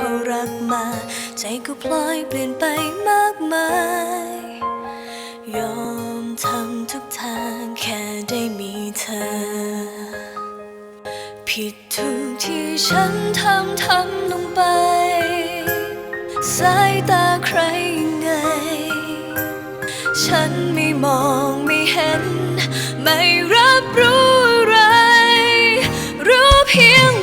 พอรักมา ใจก็พลอยเปลี่ยนไปมากมาย ยอมทำทุกทางแค่ได้มีเธอ ผิดทุกที่ฉันทำทำลงไป สายตาใครไง ฉันไม่มองไม่เห็น ไม่รับรู้อะไร รู้เพียง